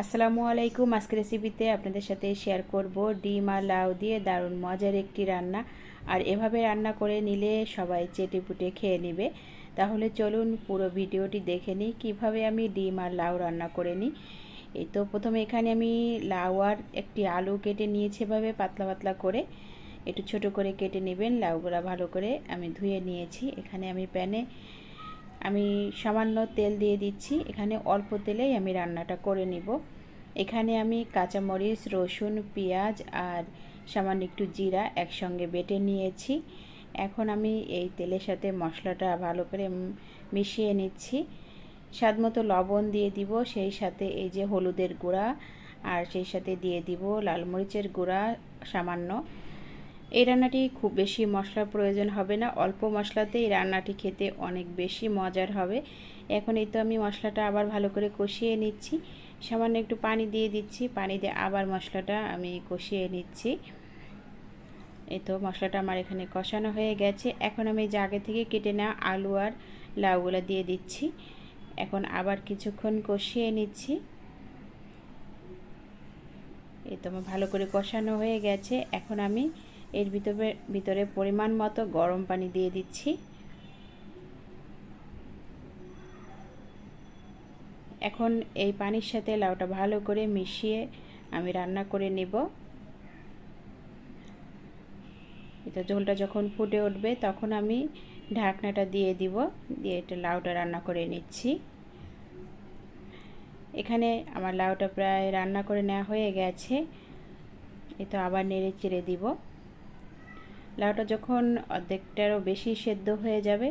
আসসালামু আলাইকুম আজকে রেসিপিতে আপনাদের সাথে শেয়ার করব ডিম আর লাউ দিয়ে দারুণ মজার একটি রান্না। আর এভাবে রান্না করে নিলে সবাই চেটে পুটে খেয়ে নেবে। তাহলে চলুন পুরো ভিডিওটি দেখে নিই, কীভাবে আমি ডিম আর লাউ রান্না করে নিই। এই তো প্রথমে এখানে আমি লাউ আর একটি আলু কেটে নিয়েছি এভাবে পাতলা পাতলা করে। একটু ছোট করে কেটে নেবেন, লাউগুলা ভালো করে আমি ধুয়ে নিয়েছি। এখানে আমি প্যানে আমি সামান্য তেল দিয়ে দিচ্ছি। এখানে অল্প তেলেই আমি রান্নাটা করে নিব। এখানে আমি কাঁচামরিচ, রসুন, পেঁয়াজ আর সামান্য একটু জিরা একসঙ্গে বেটে নিয়েছি। এখন আমি এই তেলের সাথে মশলাটা ভালো করে মিশিয়ে নিচ্ছি। স্বাদ মতো লবণ দিয়ে দিব, সেই সাথে এই যে হলুদের গুঁড়া আর সেই সাথে দিয়ে দিব লাল মরিচের গুঁড়া সামান্য। এই রান্নাটি খুব বেশি মশলার প্রয়োজন হবে না। অল্প মশলাতে এই রান্নাটি খেতে অনেক বেশি মজার হবে। এখন এই তো আমি মশলাটা আবার ভালো করে কষিয়ে নিচ্ছি। সামান্য একটু পানি দিয়ে দিচ্ছি। পানি দিয়ে আবার মশলাটা আমি কষিয়ে নিচ্ছি। এই তো মশলাটা আমার এখানে কষানো হয়ে গেছে। এখন আমি জাগে থেকে কেটে নেওয়া আলু আর লাউগুলো দিয়ে দিচ্ছি। এখন আবার কিছুক্ষণ কষিয়ে নিচ্ছি। এই তো আমার ভালো করে কষানো হয়ে গেছে। এখন আমি এর ভিতরে ভিতরে পরিমাণ মতো গরম পানি দিয়ে দিচ্ছি। এখন এই পানির সাথে লাউটা ভালো করে মিশিয়ে আমি রান্না করে নেব। এটা ঝোলটা যখন ফুটে উঠবে, তখন আমি ঢাকনাটা দিয়ে দিব, দিয়ে এটা লাউটা রান্না করে নিচ্ছি। এখানে আমার লাউটা প্রায় রান্না করে নেওয়া হয়ে গেছে। এ তো আবার নেড়ে চেড়ে দিব। লাউটা যখন অর্ধেকটারও বেশি সেদ্ধ হয়ে যাবে,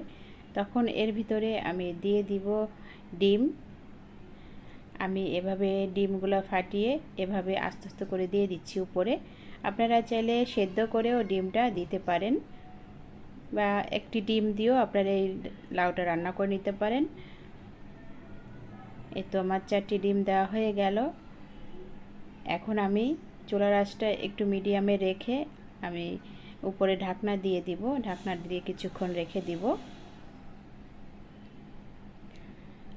তখন এর ভিতরে আমি দিয়ে দিব ডিম। আমি এভাবে ডিমগুলো ফাটিয়ে এভাবে আস্তে আস্তে করে দিয়ে দিচ্ছি উপরে। আপনারা চাইলে সেদ্ধ করেও ডিমটা দিতে পারেন বা একটি ডিম দিয়েও আপনারা এই লাউটা রান্না করে নিতে পারেন। এই তো আমার চারটি ডিম দেওয়া হয়ে গেল। এখন আমি চুলার আঁচটা একটু মিডিয়ামে রেখে আমি উপরে ঢাকনা দিয়ে দিব, ঢাকনা দিয়ে কিছুক্ষণ রেখে দিব।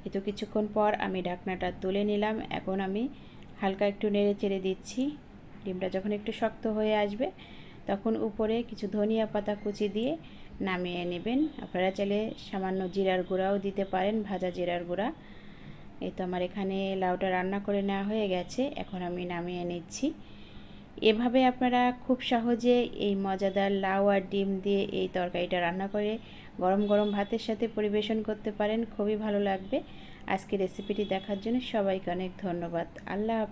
এ তো কিছুক্ষণ পর আমি ঢাকনাটা তুলে নিলাম। এখন আমি হালকা একটু নেড়ে চেড়ে দিচ্ছি। ডিমটা যখন একটু শক্ত হয়ে আসবে, তখন উপরে কিছু ধনিয়া পাতা কুচি দিয়ে নামিয়ে নেবেন। আপনারা চাইলে সামান্য জিরার গুঁড়াও দিতে পারেন, ভাজা জিরার গুঁড়া। এই তো আমার এখানে লাউটা রান্না করে নেওয়া হয়ে গেছে। এখন আমি নামিয়ে নিচ্ছি। এভাবে আপনারা খুব সহজে এই মজাদার লাউ আর ডিম দিয়ে এই তরকারিটা রান্না করে গরম গরম ভাতের সাথে পরিবেশন করতে পারেন। খুবই ভালো লাগবে। আজকে রেসিপিটি দেখার জন্য সবাইকে অনেক ধন্যবাদ। আল্লাহ